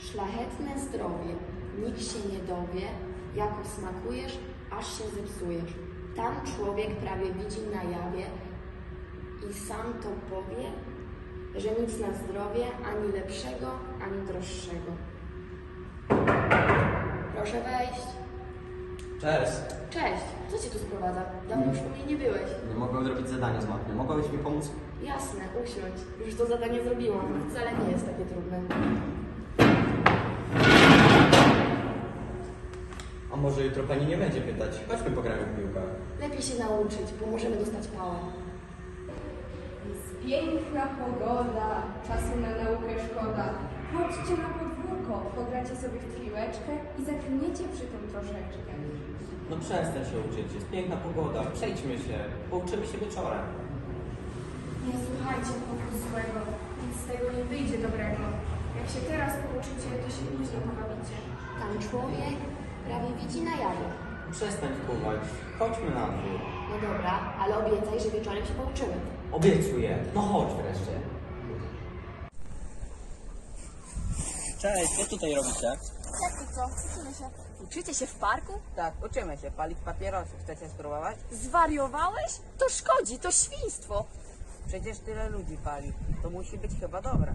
Szlachetne zdrowie, nikt się nie dowie, jako smakujesz, aż się zepsujesz. Tam człowiek prawie widzi na jawie i sam to powie, że nic na zdrowie ani lepszego, ani droższego. Proszę wejść. Cześć. Cześć, co cię tu sprowadza? Dawno już u mnie nie byłeś. Nie mogłem zrobić zadania z matmy. Mogłabyś mi pomóc? Jasne, usiądź. Już to zadanie zrobiłam. Wcale nie jest takie trudne. Może jutro pani nie będzie pytać? Chodźmy pogramy w piłkę. Lepiej się nauczyć, bo możemy dostać pałę. Jest piękna pogoda, czasu na naukę szkoda. Chodźcie na podwórko, pogracie sobie w piłeczkę i zaklniecie przy tym troszeczkę. No przestań się uczyć. Jest piękna pogoda. Przejdźmy się. Pouczymy się wieczorem. Nie słuchajcie pokus złego, nic z tego nie wyjdzie dobrego. Jak się teraz pouczycie, to się później pobawicie. Tam człowiek prawie widzi na jawie. Przestań wpływać. Chodźmy na dwór. No dobra, ale obiecaj, że wieczorem się pouczymy. Obiecuję. No chodź wreszcie. Cześć, co tutaj robicie? Jak to co? Uczymy się. Uczycie się w parku? Tak, uczymy się palić papierosy. Chcecie spróbować? Zwariowałeś? To szkodzi, to świństwo. Przecież tyle ludzi pali. To musi być chyba dobre.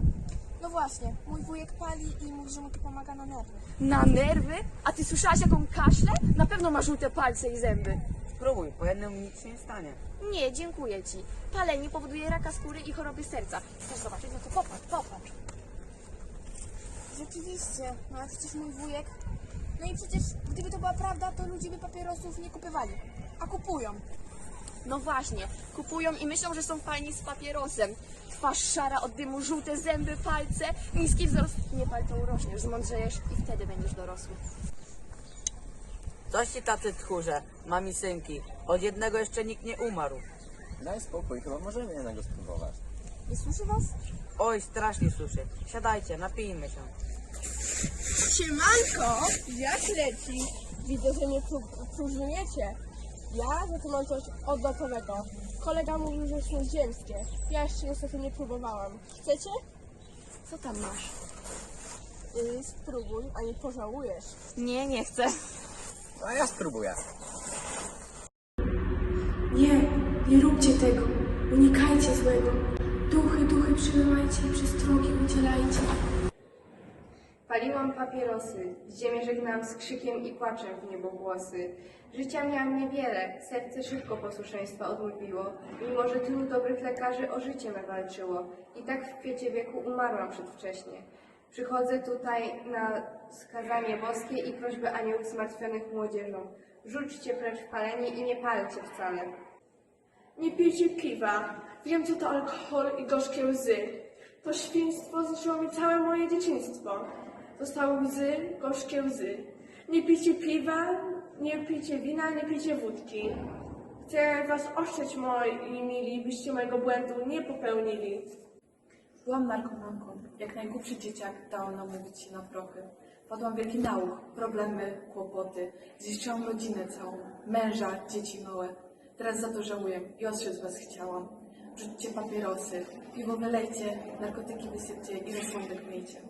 No właśnie, mój wujek pali i mówi, że mu to pomaga na nerwy. Na nerwy? A ty słyszałaś jaką kaszle? Na pewno ma żółte palce i zęby. Spróbuj, po jednym nic się nie stanie. Nie, dziękuję ci. Palenie powoduje raka skóry i choroby serca. Chcesz zobaczyć? No to popatrz, popatrz. Rzeczywiście, no ale przecież mój wujek... No i przecież, gdyby to była prawda, to ludzie by papierosów nie kupywali. A kupują. No właśnie, kupują i myślą, że są fajni z papierosem. Twarz szara od dymu, żółte zęby, palce, niski wzrost. Nie pal, to urośniesz, zmądrzejesz i wtedy będziesz dorosły. Coś ci tacy tchórze, mami synki. Od jednego jeszcze nikt nie umarł. Daj spokój, chyba możemy jednego spróbować. Nie słyszy was? Oj, strasznie suszy. Siadajcie, napijmy się. Siemanko, jak leci? Widzę, że nie pró- próżniecie. Ja za to mam coś odlotowego. Kolega mówił, że są ziemskie. Ja jeszcze niestety nie próbowałam. Chcecie? Co tam masz? Yy, spróbuj, a nie pożałujesz. Nie, nie chcę. A ja spróbuję. Nie, nie róbcie tego. Unikajcie złego. Duchy, duchy przybywajcie i przestrogi udzielajcie. Paliłam papierosy, ziemię żegnałam z krzykiem i płaczem w niebogłosy. Życia miałam niewiele, serce szybko posłuszeństwa odmówiło, mimo że tylu dobrych lekarzy o życie me walczyło. I tak w kwiecie wieku umarłam przedwcześnie. Przychodzę tutaj na skazanie boskie i prośbę aniołów zmartwionych młodzieżom. Rzućcie precz palenie i nie palcie wcale. Nie pijcie piwa. Wiem, co to alkohol i gorzkie łzy. To świństwo zniszczyło mi całe moje dzieciństwo. Zostały łzy, gorzkie łzy. Nie pijcie piwa, nie pijcie wina, nie pijcie wódki. Chcę was oszczędzić, moi mili, byście mojego błędu nie popełnili. Byłam narkomanką. Jak najgłupszy dzieciak dałam namówić się na prochy. Padłam wielki nauk, problemy, kłopoty. Zniszczyłam rodzinę całą, męża, dzieci małe. Teraz za to żałuję i ostrzec was chciałam. Rzućcie papierosy, piwo wylejcie, narkotyki wysypcie i rozsądek miejcie.